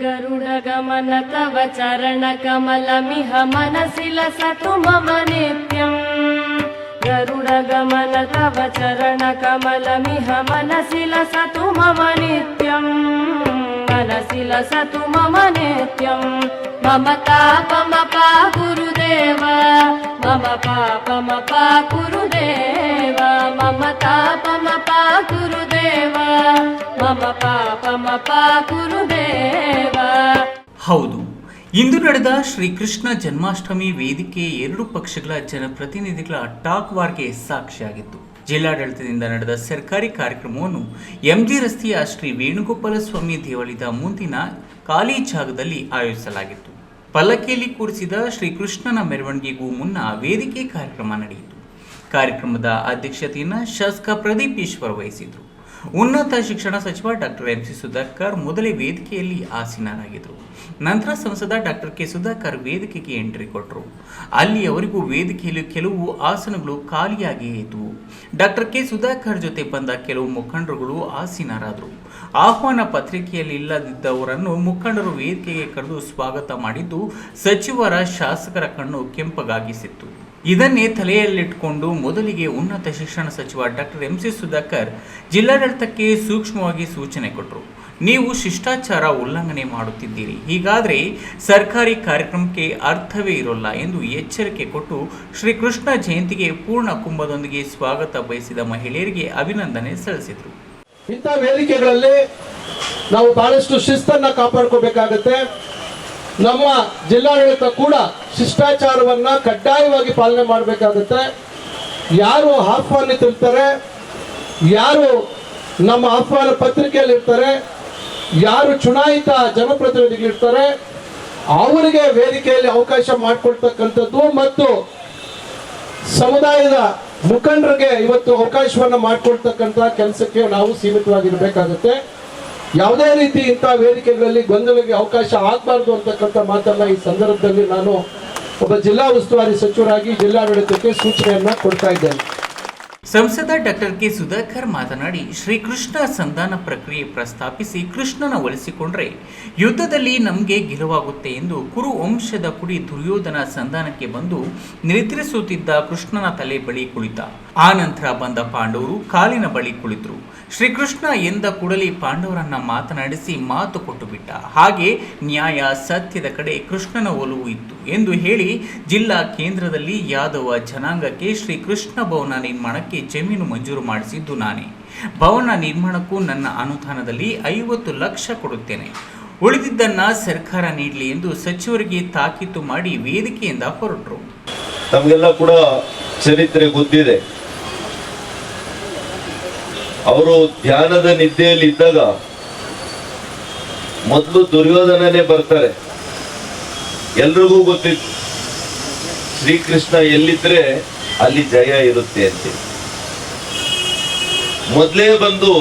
गरुडगमन तव चरणकमलमिह मनसि लसतु मम नित्यम्। गरुडगमन तव चरणकमलमिह मनसि लसतु मम नित्यम्। मनसि लसतु मम नित्यम्। मम तापमपा गुरुदेव। मम पापमपा गुरुदेव। मम तापमपा गुरुदेव। मम पापमपा ಹೌದು ಇಂದು ನಡೆದ ಶ್ರೀಕೃಷ್ಣ ಜನ್ಮಾಷ್ಟಮಿ ವೇದಿಕೆ ಎರಡು ಪಕ್ಷಗಳ ಜನಪ್ರತಿನಿಧಿಗಳ ಟಾಕ್ ವಾರ್ಗೆ ಸಾಕ್ಷಿಯಾಗಿತ್ತು. ಜಿಲ್ಲಾಡಳಿತದಿಂದ ನಡೆದ ಸರ್ಕಾರಿ ಕಾರ್ಯಕ್ರಮವನ್ನು ಎಂಜಿ ರಸ್ತೆಯ ಶ್ರೀ ವೇಣುಗೋಪಾಲ ಸ್ವಾಮಿ ದೇವಾಲಯದ ಮುಂದಿನ ಖಾಲಿ ಜಾಗದಲ್ಲಿ ಆಯೋಜಿಸಲಾಗಿತ್ತು. ಪಲ್ಲಕ್ಕಿಯಲ್ಲಿ ಕೂರಿಸಿದ ಶ್ರೀಕೃಷ್ಣನ ಮೆರವಣಿಗೆಗೂ ಮುನ್ನ ವೇದಿಕೆ ಕಾರ್ಯಕ್ರಮ ನಡೆಯಿತು. ಕಾರ್ಯಕ್ರಮದ ಅಧ್ಯಕ್ಷತೆಯನ್ನು ಶಾಸಕ ಪ್ರದೀಪ್ ಈಶ್ವರ್ ವಹಿಸಿದ್ರು. ಉನ್ನತ ಶಿಕ್ಷಣ ಸಚಿವ ಡಾಕ್ಟರ್ ಎಂ ಸಿ ಸುಧಾಕರ್ ಮೊದಲೇ ವೇದಿಕೆಯಲ್ಲಿ ಆಸೀನರಾಗಿದ್ದರು ನಂತರ ಸಂಸದ ಡಾಕ್ಟರ್ ಕೆ ಸುಧಾಕರ್ ವೇದಿಕೆಗೆ ಎಂಟ್ರಿ ಕೊಟ್ಟರು ಅಲ್ಲಿ ಅವರಿಗೂ ವೇದಿಕೆಯಲ್ಲಿ ಕೆಲವು ಆಸನಗಳು ಖಾಲಿಯಾಗಿಯೇ ಇದ್ದವು ಡಾಕ್ಟರ್ ಕೆ ಸುಧಾಕರ್ ಜೊತೆ ಬಂದ ಕೆಲವು ಮುಖಂಡರುಗಳು ಆಸೀನರಾದರು. ಆಹ್ವಾನ ಪತ್ರಿಕೆಯಲ್ಲಿ ಇಲ್ಲದಿದ್ದವರನ್ನು ಮುಖಂಡರು ವೇದಿಕೆಗೆ ಕರೆದು ಸ್ವಾಗತ ಮಾಡಿದ್ದು ಸಚಿವರ ಶಾಸಕರ ಕಣ್ಣು ಕೆಂಪಗಾಗಿಸಿತ್ತು. ಇದನ್ನೇ ತಲೆಯಲ್ಲಿಟ್ಟುಕೊಂಡು ಮೊದಲಿಗೆ ಉನ್ನತ ಶಿಕ್ಷಣ ಸಚಿವ ಡಾಕ್ಟರ್ ಎಂ ಸಿ ಸುಧಾಕರ್ ಜಿಲ್ಲಾಡಳಿತಕ್ಕೆ ಸೂಕ್ಷ್ಮವಾಗಿ ಸೂಚನೆ ಕೊಟ್ಟರು ನೀವು ಶಿಷ್ಟಾಚಾರ ಉಲ್ಲಂಘನೆ ಮಾಡುತ್ತಿದ್ದೀರಿ. ಹೀಗಾದರೆ ಸರ್ಕಾರಿ ಕಾರ್ಯಕ್ರಮಕ್ಕೆ ಅರ್ಥವೇ ಇರೋಲ್ಲ ಎಂದು ಎಚ್ಚರಿಕೆ ಕೊಟ್ಟು ಶ್ರೀಕೃಷ್ಣ ಜಯಂತಿಗೆ ಪೂರ್ಣ ಕುಂಭದೊಂದಿಗೆ ಸ್ವಾಗತ ಬಯಸಿದ ಮಹಿಳೆಯರಿಗೆ ಅಭಿನಂದನೆ ಸಲ್ಲಿಸಿದರು. ಇಂಥ ವೇದಿಕೆಗಳಲ್ಲಿ ನಾವು ಬಹಳಷ್ಟು ಶಿಸ್ತನ್ನು ಕಾಪಾಡ್ಕೋಬೇಕಾಗತ್ತೆ. ನಮ್ಮ ಜಿಲ್ಲಾಡಳಿತ ಕೂಡ ಶಿಷ್ಟಾಚಾರವನ್ನು ಕಡ್ಡಾಯವಾಗಿ ಪಾಲನೆ ಮಾಡಬೇಕಾಗುತ್ತೆ. ಯಾರು ಆಹ್ವಾನಿತಿರ್ತಾರೆ ಯಾರು ನಮ್ಮ ಆಹ್ವಾನ ಪತ್ರಿಕೆಯಲ್ಲಿ ಇರ್ತಾರೆ ಯಾರು ಚುನಾಯಿತ ಜನಪ್ರತಿನಿಧಿಗಳಿರ್ತಾರೆ, ಅವರಿಗೆ ವೇದಿಕೆಯಲ್ಲಿ ಅವಕಾಶ ಮಾಡಿಕೊಡ್ತಕ್ಕಂಥದ್ದು ಮತ್ತು ಸಮುದಾಯದ ಮುಖಂಡರಿಗೆ ಇವತ್ತು ಅವಕಾಶವನ್ನು ಮಾಡಿಕೊಡ್ತಕ್ಕಂಥ ಕೆಲಸಕ್ಕೆ ನಾವು ಸೀಮಿತವಾಗಿರ್ಬೇಕಾಗತ್ತೆ. ಯಾವುದೇ ರೀತಿ ಇಂಥ ವೇದಿಕೆಗಳಲ್ಲಿ ಗೊಂದಲಕ್ಕೆ ಅವಕಾಶ ಆಗಬಾರ್ದು ಅಂತಕ್ಕಂಥ ಮಾತನ್ನ ಈ ಸಂದರ್ಭದಲ್ಲಿ ನಾನು ಒಬ್ಬ ಜಿಲ್ಲಾ ಉಸ್ತುವಾರಿ ಸಚಿವರಾಗಿ ಜಿಲ್ಲಾಡಳಿತಕ್ಕೆ ಸೂಚನೆಯನ್ನ ಕೊಡ್ತಾ ಇದ್ದೇನೆ. ಸಂಸದ ಡಾಕ್ಟರ್ ಕೆ ಸುಧಾಕರ್ ಮಾತನಾಡಿ, ಶ್ರೀಕೃಷ್ಣ ಸಂಧಾನ ಪ್ರಕ್ರಿಯೆ ಪ್ರಸ್ತಾಪಿಸಿ ಕೃಷ್ಣನ ಒಲಿಸಿಕೊಂಡ್ರೆ ಯುದ್ಧದಲ್ಲಿ ನಮಗೆ ಗೆಲುವಾಗುತ್ತೆ ಎಂದು ಕುರು ವಂಶದ ಕುಡಿ ದುರ್ಯೋಧನ ಸಂಧಾನಕ್ಕೆ ಬಂದು ನಿದ್ರಿಸುತ್ತಿದ್ದ ಕೃಷ್ಣನ ತಲೆ ಬಳಿ ಕುಳಿತ. ಆ ನಂತರ ಬಂದ ಪಾಂಡವರು ಕಾಲಿನ ಬಳಿ ಕುಳಿತರು. ಶ್ರೀಕೃಷ್ಣ ಎಂದ ಕೂಡಲೇ ಪಾಂಡವರನ್ನ ಮಾತನಾಡಿಸಿ ಮಾತು ಕೊಟ್ಟು ಬಿಟ್ಟ. ಹಾಗೆ ನ್ಯಾಯ ಸತ್ಯದ ಕಡೆ ಕೃಷ್ಣನ ಒಲವು ಇತ್ತು ಎಂದು ಹೇಳಿ ಜಿಲ್ಲಾ ಕೇಂದ್ರದಲ್ಲಿ ಯಾದವ ಜನಾಂಗಕ್ಕೆ ಶ್ರೀಕೃಷ್ಣ ಭವನ ನಿರ್ಮಾಣಕ್ಕೆ ಜಮೀನು ಮಂಜೂರು ಮಾಡಿಸಿದ್ದು ನಾನೇ. ಭವನ ನಿರ್ಮಾಣಕ್ಕೂ ನನ್ನ ಅನುದಾನದಲ್ಲಿ ಐವತ್ತು ಲಕ್ಷ ಕೊಡುತ್ತೇನೆ. ಉಳಿದಿದ್ದನ್ನ ಸರ್ಕಾರ ನೀಡಲಿ ಎಂದು ಸಚಿವರಿಗೆ ತಾಕೀತು ಮಾಡಿ ವೇದಿಕೆಯಿಂದ ಹೊರಟರು. ನಮಗೆಲ್ಲ ಕೂಡ ಚರಿತ್ರೆ ಗೊತ್ತಿದೆ. ಅವರು ಧ್ಯಾನದ ನಿದ್ದೆಯಲ್ಲಿ ಇದ್ದಾಗ ಮೊದಲು ದುರ್ಯೋಧನನೇ ಬರ್ತಾರೆ. ಎಲ್ರಿಗೂ ಗೊತ್ತಿತ್ತು, ಶ್ರೀಕೃಷ್ಣ ಎಲ್ಲಿದ್ರೆ ಅಲ್ಲಿ ಜಯ ಇರುತ್ತೆ ಅಂತ. ಮೊದಲೇ ಬಂದು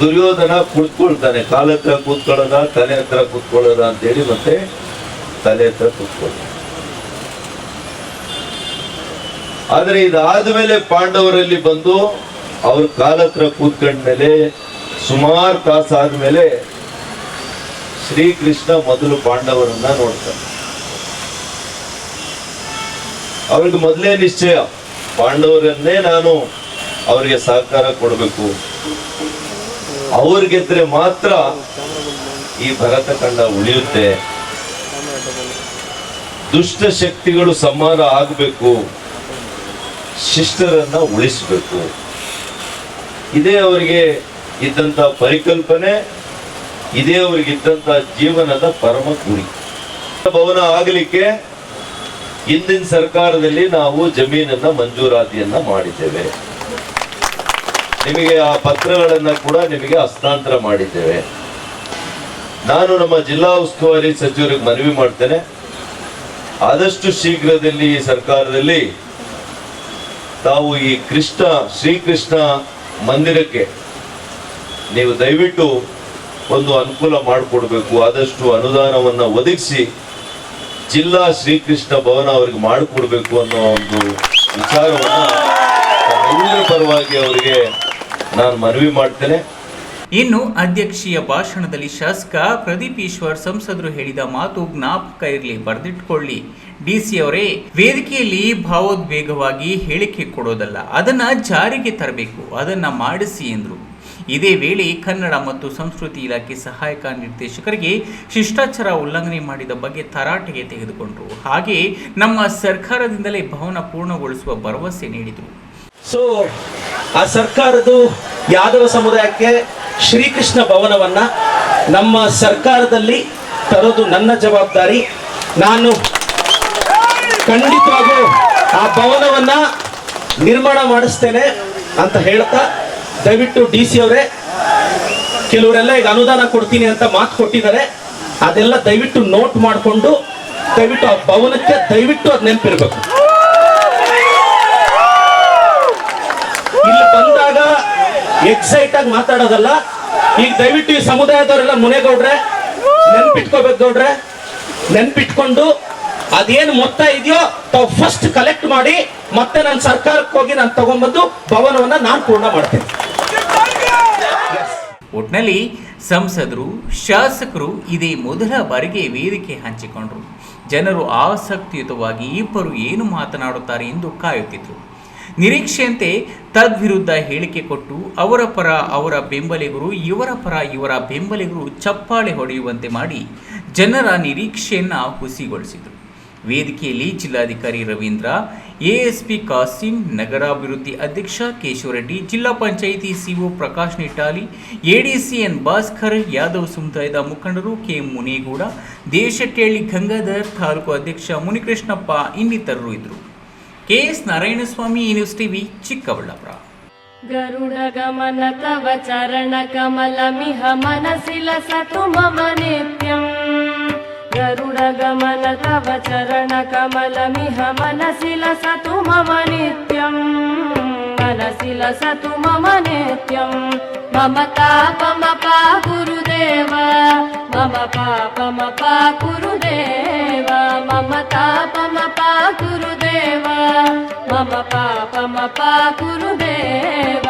ದುರ್ಯೋಧನ ಕುತ್ಕೊಳ್ತಾನೆ, ಕಾಲ ಹತ್ರ ಕೂತ್ಕೊಳ್ಳೋದ, ತಲೆ ಹತ್ರ ಕೂತ್ಕೊಳ್ಳೋದ ಅಂತೇಳಿ ಮತ್ತೆ ತಲೆ ಹತ್ರ ಕೂತ್ಕೊಳ್ತಾನೆ. ಆದ್ರೆ ಇದಾದ್ಮೇಲೆ ಪಾಂಡವರಲ್ಲಿ ಬಂದು ಅವ್ರ ಕಾಲ ಹತ್ರ ಕೂತ್ಕೊಂಡ್ಮೇಲೆ ಸುಮಾರು ತಾಸಾದ್ಮೇಲೆ ಶ್ರೀಕೃಷ್ಣ ಮೊದಲು ಪಾಂಡವರನ್ನ ನೋಡ್ತಾರೆ. ಅವ್ರಿಗೆ ಮೊದಲೇ ನಿಶ್ಚಯ, ಪಾಂಡವರನ್ನೇ ನಾನು ಅವರಿಗೆ ಸಹಕಾರ ಕೊಡಬೇಕು. ಅವ್ರು ಗೆದ್ರೆ ಮಾತ್ರ ಈ ಭರತ ಕಂಡ ಉಳಿಯುತ್ತೆ. ದುಷ್ಟ ಶಕ್ತಿಗಳು ಸಂಹಾರ ಆಗಬೇಕು. ಶಿಷ್ಟರನ್ನ ಉಳಿಸಬೇಕು. ಇದೇ ಅವರಿಗೆ ಇದ್ದಂತ ಪರಿಕಲ್ಪನೆ, ಇದೇ ಅವರಿಗೆ ಇದ್ದಂತ ಜೀವನದ ಪರಮ ಗುರಿ. ಭವನ ಆಗಲಿಕ್ಕೆ ಇಂದಿನ ಸರ್ಕಾರದಲ್ಲಿ ನಾವು ಜಮೀನನ್ನ ಮಂಜೂರಾತಿಯನ್ನ ಮಾಡಿದ್ದೇವೆ. ನಿಮಗೆ ಆ ಪತ್ರಗಳನ್ನ ಕೂಡ ನಿಮಗೆ ಹಸ್ತಾಂತರ ಮಾಡಿದ್ದೇವೆ. ನಾನು ನಮ್ಮ ಜಿಲ್ಲಾ ಉಸ್ತುವಾರಿ ಸಚಿವರಿಗೆ ಮನವಿ ಮಾಡ್ತೇನೆ. ಆದಷ್ಟು ಶೀಘ್ರದಲ್ಲಿ ಈ ಸರ್ಕಾರದಲ್ಲಿ ತಾವು ಈ ಕೃಷ್ಣ, ಶ್ರೀಕೃಷ್ಣ ಮಂದಿರಕ್ಕೆ ನೀವು ದಯವಿಟ್ಟು ಒಂದು ಅನುಕೂಲ ಮಾಡಿಕೊಡ್ಬೇಕು, ಆದಷ್ಟು ಅನುದಾನವನ್ನು ಒದಗಿಸಿ ಜಿಲ್ಲಾ ಶ್ರೀಕೃಷ್ಣ ಭವನ ಅವರಿಗೆ ಮಾಡಿಕೊಡ್ಬೇಕು ಅನ್ನೋ ಒಂದು ವಿಚಾರವನ್ನು ಪರವಾಗಿ ಅವರಿಗೆ ನಾನು ಮನವಿ ಮಾಡ್ತೇನೆ. ಇನ್ನು ಅಧ್ಯಕ್ಷೀಯ ಭಾಷಣದಲ್ಲಿ ಶಾಸಕ ಪ್ರದೀಪ್ ಈಶ್ವರ್ ಸಂಸದರು ಹೇಳಿದ ಮಾತು ಜ್ಞಾಪಕ ಇರಲಿ, ಬರೆದಿಟ್ಕೊಳ್ಳಿ. ಡಿಸಿ ಅವರೇ, ವೇದಿಕೆಯಲ್ಲಿ ಭಾವೋದ್ವೇಗವಾಗಿ ಹೇಳಿಕೆ ಕೊಡೋದಲ್ಲ, ಅದನ್ನ ಜಾರಿಗೆ ತರಬೇಕು, ಅದನ್ನ ಮಾಡಿಸಿ ಎಂದರು. ಇದೇ ವೇಳೆ ಕನ್ನಡ ಮತ್ತು ಸಂಸ್ಕೃತಿ ಇಲಾಖೆ ಸಹಾಯಕ ನಿರ್ದೇಶಕರಿಗೆ ಶಿಷ್ಟಾಚಾರ ಉಲ್ಲಂಘನೆ ಮಾಡಿದ ಬಗ್ಗೆ ತರಾಟೆಗೆ ತೆಗೆದುಕೊಂಡರು. ಹಾಗೆ ನಮ್ಮ ಸರ್ಕಾರದಿಂದಲೇ ಭವನ ಪೂರ್ಣಗೊಳಿಸುವ ಭರವಸೆ ನೀಡಿದರು. ಸೊ ಆ ಸರ್ಕಾರದ್ದು ಯಾದವ ಸಮುದಾಯಕ್ಕೆ ಶ್ರೀಕೃಷ್ಣ ಭವನವನ್ನ ನಮ್ಮ ಸರ್ಕಾರದಲ್ಲಿ ತರೋದು ನನ್ನ ಜವಾಬ್ದಾರಿ. ನಾನು ಖಂಡಿತವಾಗೂ ಆ ಭವನವನ್ನ ನಿರ್ಮಾಣ ಮಾಡಿಸ್ತೇನೆ ಅಂತ ಹೇಳ್ತಾ ದಯವಿಟ್ಟು ಡಿ ಸಿ ಅವರೇ, ಕೆಲವರೆಲ್ಲ ಈಗ ಅನುದಾನ ಕೊಡ್ತೀನಿ ಅಂತ ಮಾತು ಕೊಟ್ಟಿದ್ದಾರೆ. ಅದೆಲ್ಲ ದಯವಿಟ್ಟು ನೋಟ್ ಮಾಡಿಕೊಂಡು ದಯವಿಟ್ಟು ಆ ಭವನಕ್ಕೆ ದಯವಿಟ್ಟು ಅದು ನೆನಪಿರ್ಬೇಕು. ಇಲ್ಲಿ ಬಂದಾಗ ಎಕ್ಸೈಟ್ ಆಗಿ ಮಾತಾಡೋದಲ್ಲ. ಈಗ ದಯವಿಟ್ಟು ಈ ಸಮುದಾಯದವರೆಲ್ಲ ಮುನೆಗೌಡ್ರೆ, ನೆನ್ಪಿಟ್ಕೋಬೇಕು ಗೌಡ್ರೆ, ನೆನ್ಪಿಟ್ಕೊಂಡು ಅದೇನು ಮೊತ್ತ ಇದೆಯೋ ತಾವು ಫಸ್ಟ್ ಕಲೆಕ್ಟ್ ಮಾಡಿ ಮತ್ತೆ ನನ್ನ ಸರ್ಕಾರಕ್ಕೆ ಹೋಗಿ ನಾನು ತಗೊಂಡ್ಬಂದು ಭವನವನ್ನ ನಾನು ಪೂರ್ಣ ಮಾಡ್ತೇನೆ. ಒಟ್ನಲ್ಲಿ ಸಂಸದರು, ಶಾಸಕರು ಇದೇ ಮೊದಲ ಬಾರಿಗೆ ವೇದಿಕೆ ಹಂಚಿಕೊಂಡರು. ಜನರು ಆಸಕ್ತಿಯುತವಾಗಿ ಇಬ್ಬರು ಏನು ಮಾತನಾಡುತ್ತಾರೆ ಎಂದು ಕಾಯುತ್ತಿದ್ದರು ನಿರೀಕ್ಷೆಯಂತೆ ತದ್ವಿರುದ್ಧ ಹೇಳಿಕೆ ಕೊಟ್ಟು ಅವರ ಪರ ಅವರ ಬೆಂಬಲಿಗರು, ಇವರ ಪರ ಇವರ ಬೆಂಬಲಿಗರು ಚಪ್ಪಾಳೆ ಹೊಡೆಯುವಂತೆ ಮಾಡಿ ಜನರ ನಿರೀಕ್ಷೆಯನ್ನು ಹುಸಿಗೊಳಿಸಿದರು. ವೇದಿಕೆಯಲ್ಲಿ ಜಿಲ್ಲಾಧಿಕಾರಿ ರವೀಂದ್ರ, ಎಎಸ್ಪಿ ಕಾಸಿಂ, ನಗರಾಭಿವೃದ್ಧಿ ಅಧ್ಯಕ್ಷ ಕೇಶವರೆಡ್ಡಿ, ಜಿಲ್ಲಾ panchayat CO Prakash Nittali ADC N Bhaskar, Yadav ಸಮುದಾಯದ ಮುಖಂಡರು ಕೆ ಮುನೇಗೌಡ ದೇಶಕ್ಕೆ ಗಂಗಾಧರ್ ತಾಲೂಕು ಅಧ್ಯಕ್ಷ ಮುನಿಕೃಷ್ಣಪ್ಪ ಇನ್ನಿತರರು ಇದ್ದರು. K S Narayanaswamy university Chikkaballapur Garuda ಗಮನ ತವ ಚರಣ ಕಮಲ ಮಿಹ ಮನಸಿ ಲಸತು ಮಮ ನಿತ್ಯಂ ಗರುಡ ಗಮನ ತವ ಚರಣ ಕಮಲ ಮಿಹ ಮನಸಿ ಲಸತು ಮಮ ನಿತ್ಯಂ ಮನಸಿ ಲಸತು ಮಮ ನಿತ್ಯಂ ಮಮತಾಪಮ ಪಾ ಗುರುದೇವ मम पापम पा कुरुदेव मम तापम पा कुरुदेव मम पापम पा कुरुदेव